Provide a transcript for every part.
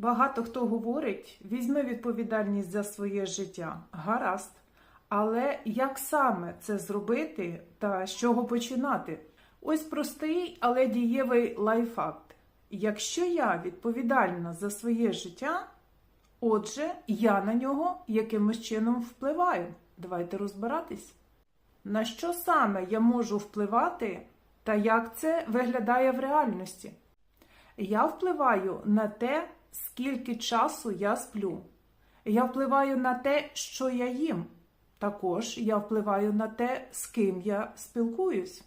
Багато хто говорить, візьми відповідальність за своє життя. Гаразд. Але як саме це зробити та з чого починати? Ось простий, але дієвий лайфхак. Якщо я відповідальна за своє життя, отже, я на нього якимось чином впливаю. Давайте розбиратись. На що саме я можу впливати та як це виглядає в реальності? Я впливаю на те, скільки часу я сплю. Я впливаю на те, що я їм. Також я впливаю на те, з ким я спілкуюсь,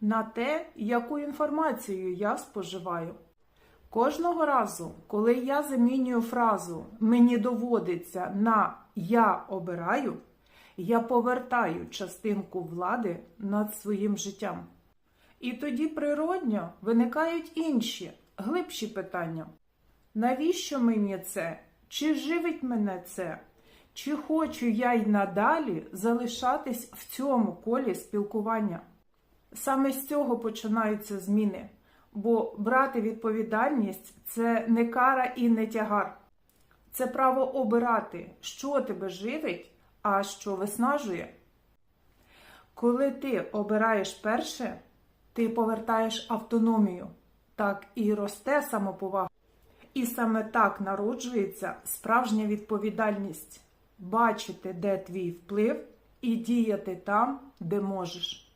на те, яку інформацію я споживаю. Кожного разу, коли я замінюю фразу мені доводиться на я обираю, я повертаю частинку влади над своїм життям. І тоді природньо виникають інші, глибші питання. Навіщо мені це? Чи живить мене це? Чи хочу я й надалі залишатись в цьому колі спілкування? Саме з цього починаються зміни, бо брати відповідальність це не кара і не тягар. Це право обирати, що тебе живить, а що виснажує. Коли ти обираєш перше, ти повертаєш автономію, так і росте самоповага. І саме так народжується справжня відповідальність бачити, де твій вплив, і діяти там, де можеш.